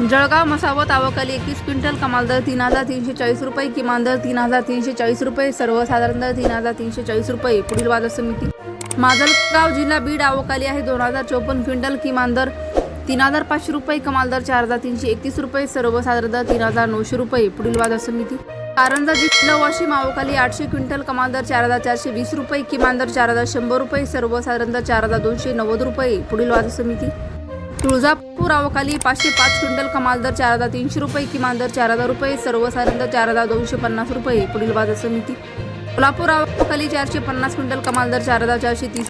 जळगाव मसावत आवकाली एकवीस क्विंटल कमाल दर तीन हजार तीनशे चाळीस रुपये किमान दर तीन हजार तीनशे चाळीस रुपये सर्वसाधारण दर तीन हजार तीनशे चाळीस रुपये. पुढील बाजार समिती माजलगाव जिल्हा बीड आवकाली आहे दोन हजार चोपन्न क्विंटल किमान दर तीन हजार पाचशे रुपये कमाल दर चार हजार तीनशे एकतीस रुपये सर्वसाधारण दर तीन हजार नऊशे रुपये. पुढील बाजार समिती कारंजा जिल्हा वाशिम आवकाली आठशे क्विंटल कमाल दर चार हजार चारशे वीस रुपये किमान दर चार हजार शंभर रुपये सर्वसाधारण दर चार हजार दोनशे नव्वद रुपये. पुढील बाजार समिती तुळजापूर आवकाली पाचशे पाच क्विंटल कमाल दर चार हजार तीनशे रुपये किमान दर चार हजार रुपये सर्वसाधारण दर चार हजार दोनशे पन्नास रुपये पुढील बाजार समिती. कोल्हापूर आवकाली चारशे पन्नास क्विंटल कमाल दर चार हजार चारशे तीस